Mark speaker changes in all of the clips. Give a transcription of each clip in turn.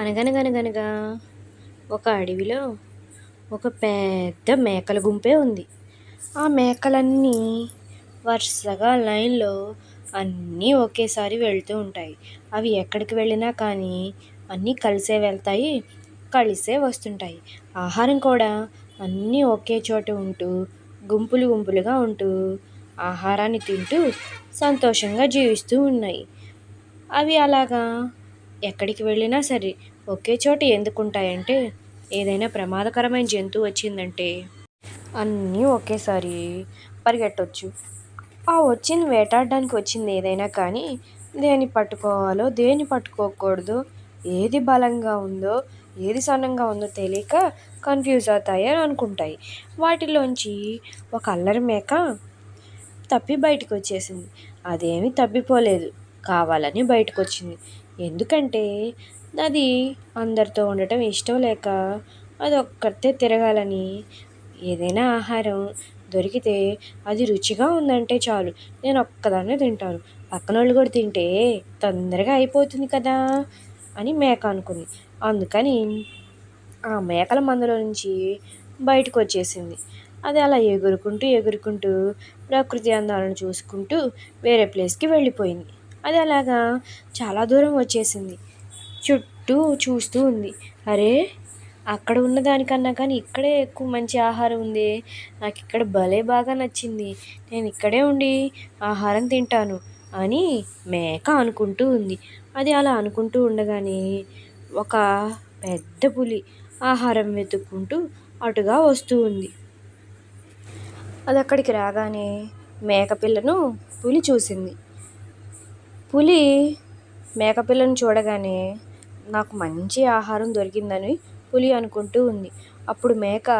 Speaker 1: అనగనగనగనగా ఒక అడవిలో ఒక పెద్ద మేకల గుంపే ఉంది. ఆ మేకలన్నీ వరుసగా లైన్లో అన్నీ ఒకేసారి వెళ్తూ ఉంటాయి. అవి ఎక్కడికి వెళ్ళినా కానీ అన్నీ కలిసే వెళ్తాయి కలిసే వస్తుంటాయి. ఆహారం కూడా అన్నీ ఒకే చోట ఉంటూ గుంపులు గుంపులుగా ఉంటూ ఆహారాన్ని తింటూ సంతోషంగా జీవిస్తూ ఉన్నాయి. అవి అలాగా ఎక్కడికి వెళ్ళినా సరే ఒకే చోట ఎందుకు ఉంటాయంటే ఏదైనా ప్రమాదకరమైన జంతువు వచ్చిందంటే. అన్నీ ఒకేసారి పరిగెట్టవచ్చు ఆ వచ్చింది వేటాడడానికి వచ్చింది ఏదైనా కానీ దేన్ని పట్టుకోవాలో దేన్ని పట్టుకోకూడదో ఏది బలంగా ఉందో ఏది సన్నంగా ఉందో తెలియక కన్ఫ్యూజ్ అవుతాయి అని అనుకుంటాయి. వాటిలోంచి ఒక అల్లరి మేక తప్పి బయటకు వచ్చేసింది. అదేమీ తప్పిపోలేదు. కావాలని బయటకు వచ్చింది. ఎందుకంటే అది అందరితో ఉండటం ఇష్టం లేక అది ఒక్కతే తిరగాలని ఏదైనా ఆహారం దొరికితే అది రుచిగా ఉందంటే చాలు. నేను ఒక్కదాన్నే తింటాను. పక్కన వాళ్ళు కూడా తింటే తొందరగా అయిపోతుంది కదా అని మేక అనుకుంది. అందుకని ఆ మేకల మందలో నుంచి బయటకు వచ్చేసింది. అది అలా ఎగురుకుంటూ ఎగురుకుంటూ ప్రకృతి అందాలను చూసుకుంటూ వేరే ప్లేస్కి వెళ్ళిపోయింది. అది అలాగా చాలా దూరం వచ్చేసింది. చుట్టూ చూస్తూ ఉంది. అరే అక్కడ ఉన్న దానికన్నా కానీ ఇక్కడే ఎక్కువ మంచి ఆహారం ఉంది. నాకు ఇక్కడ భలే బాగా నచ్చింది. నేను ఇక్కడే ఉండి ఆహారం తింటాను అని మేక అనుకుంటూ ఉంది. అది అలా అనుకుంటూ ఉండగానే ఒక పెద్ద పులి ఆహారం వెతుక్కుంటూ అటుగా వస్తూ ఉంది. అది అక్కడికి రాగానే మేకపిల్లను పులి చూసింది. పులి మేకపిల్లను చూడగానే నాకు మంచి ఆహారం దొరికిందని పులి అనుకుంటూ ఉంది. అప్పుడు మేక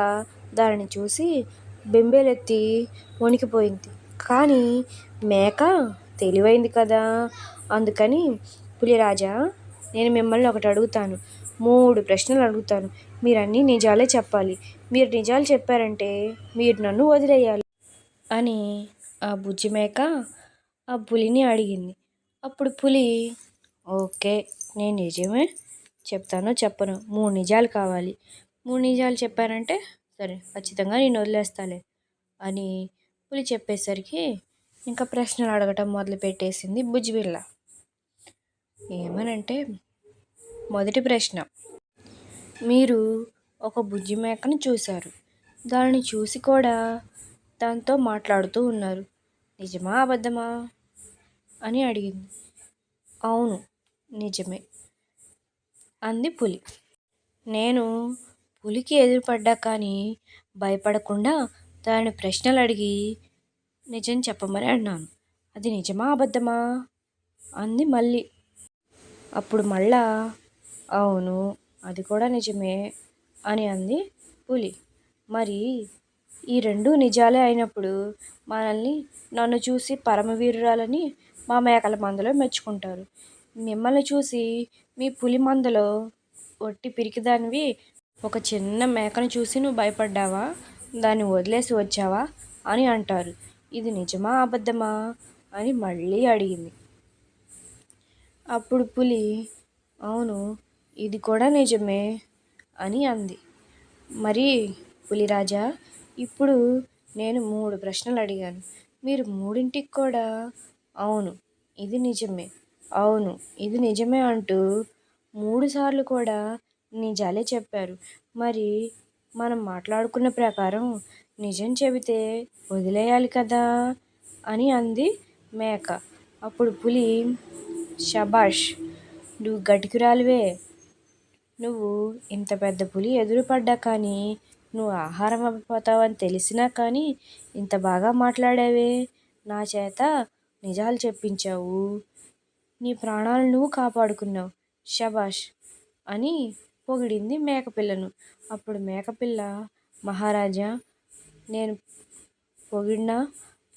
Speaker 1: దానిని చూసి బెంబేలెత్తి వణికిపోయింది. కానీ మేక తెలివైంది కదా? అందుకని పులిరాజా నేను మిమ్మల్ని ఒకటి అడుగుతాను. మూడు ప్రశ్నలు అడుగుతాను. మీరన్నీ నిజాలే చెప్పాలి. మీరు నిజాలు చెప్పారంటే మీరు నన్ను వదిలేయాలి అని ఆ బుజ్జి మేక ఆ పులిని అడిగింది. అప్పుడు పులి ఓకే నేను నిజమే చెప్తాను చెప్పను. మూడు నిజాలు కావాలి. మూడు నిజాలు చెప్పారంటే సరే ఖచ్చితంగా నేను వదిలేస్తాలే అని పులి చెప్పేసరికి ఇంకా ప్రశ్నలు అడగటం మొదలు పెట్టేసింది బుజ్జిపిల్ల ఏమనంటే మొదటి ప్రశ్న. మీరు ఒక బుజ్జి మేకను చూశారు. దానిని చూసి కూడా దాంతో మాట్లాడుతూ ఉన్నారు. నిజమా అబద్ధమా అని అడిగింది. అవును నిజమే. అంది పులి. నేను పులికి ఎదురుపడ్డా కానీ భయపడకుండా దాని ప్రశ్నలు అడిగి నిజం చెప్పమని అన్నాను. అది నిజమా అబద్ధమా? అంది మళ్ళీ. అప్పుడు మళ్ళా అవును అది కూడా నిజమే అని అంది పులి. మరి ఈ రెండు నిజాలే అయినప్పుడు మనల్ని నన్ను చూసి పరమవీరురాలని మా మేకల మందలో మెచ్చుకుంటారు. మిమ్మల్ని చూసి మీ పులి మందలో ఒట్టి పిరికిదానివి ఒక చిన్న మేకను చూసి నువ్వు భయపడ్డావా? దాన్ని వదిలేసి వచ్చావా? అని అంటారు. ఇది నిజమా అబద్ధమా? అని మళ్ళీ అడిగింది. అప్పుడు పులి అవును ఇది కూడా నిజమే అని అంది. మరి పులిరాజా ఇప్పుడు నేను మూడు ప్రశ్నలు అడిగాను. మీరు మూడింటికి కూడా అవును ఇది నిజమే. అవును ఇది నిజమే అంటూ మూడుసార్లు కూడా నిజాలే చెప్పారు. మరి మనం మాట్లాడుకున్న ప్రకారం నిజం చెబితే వదిలేయాలి కదా అని అంది మేక. అప్పుడు పులి షబాష్ నువ్వు గటికురాలివే నువ్వు ఇంత పెద్ద పులి ఎదురుపడ్డా కానీ నువ్వు ఆహారం అయిపోతావని తెలిసినా కానీ ఇంత బాగా మాట్లాడావే. నా చేత నిజాలు చెప్పించావు. నీ ప్రాణాలు నువ్వు కాపాడుకున్నావు. శభాష్! అని పొగిడింది మేకపిల్లను. అప్పుడు మేకపిల్ల మహారాజా నేను పొగిడినా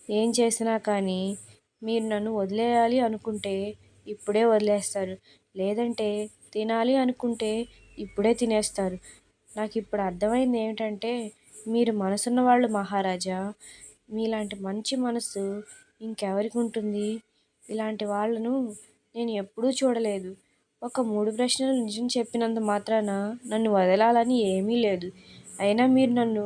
Speaker 1: ఏం చేసినా కానీ మీరు నన్ను వదిలేయాలి అనుకుంటే ఇప్పుడే వదిలేస్తారు. లేదంటే తినాలి అనుకుంటే ఇప్పుడే తినేస్తారు. నాకు ఇప్పుడు అర్థమైంది ఏమిటంటే మీరు మనసున్న వాళ్ళు మహారాజా. మీలాంటి మంచి మనసు ఇంకెవరికి ఉంటుంది? ఇలాంటి వాళ్ళను నేను ఎప్పుడూ చూడలేదు. ఒక మూడు ప్రశ్నలు నిజం చెప్పినంత మాత్రాన నన్ను వదలాలని ఏమీ లేదు. అయినా మీరు నన్ను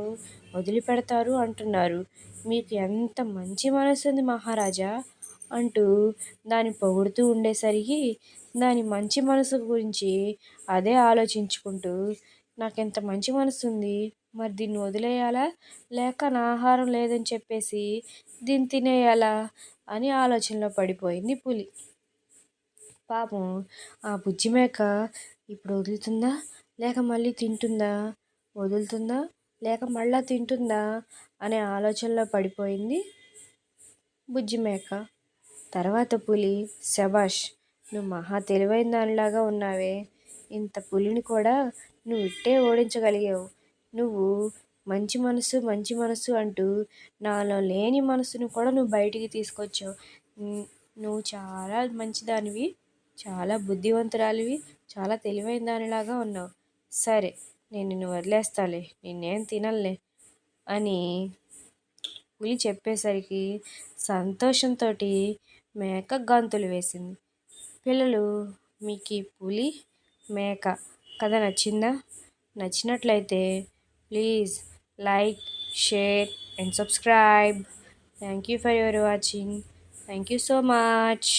Speaker 1: వదిలిపెడతారు అంటున్నారు. మీకు ఎంత మంచి మనసు ఉంది మహారాజా! అంటూ దాన్ని పొగుడుతూ ఉండేసరికి దాని మంచి మనసు గురించి అదే ఆలోచించుకుంటూ నాకు ఎంత మంచి మనసు ఉంది మరి దీన్ని వదిలేయాలా? లేక నా ఆహారం లేదని చెప్పేసి దీన్ని తినేయాలా? అని ఆలోచనలో పడిపోయింది పులి. పాపం ఆ బుజ్జి మేక ఇప్పుడు వదులుతుందా? లేక మళ్ళీ తింటుందా? వదులుతుందా? లేక మళ్ళా తింటుందా? అనే ఆలోచనలో పడిపోయింది బుజ్జి మేక. తర్వాత పులి శబాష్ నువ్వు మహా తెలివైన దానిలాగా ఉన్నావే. ఇంత పులిని కూడా నువ్వు ఇట్టే ఓడించగలిగావు. నువ్వు మంచి మనసు మంచి మనసు అంటూ నాలో లేని మనసును కూడా నువ్వు బయటికి తీసుకొచ్చావు. నువ్వు చాలా మంచిదానివి. చాలా బుద్ధివంతురాలివి చాలా తెలివైన దానిలాగా ఉన్నావు. సరే నేను నిన్ను వదిలేస్తాలే నిన్నేం తినలే అని పులి చెప్పేసరికి సంతోషంతో మేక గంతులు వేసింది. పిల్లలు మీకు ఈ పులి మేక కథ నచ్చిందా? నచ్చినట్లయితే please like share and subscribe. Thank you for your watching. Thank you so much.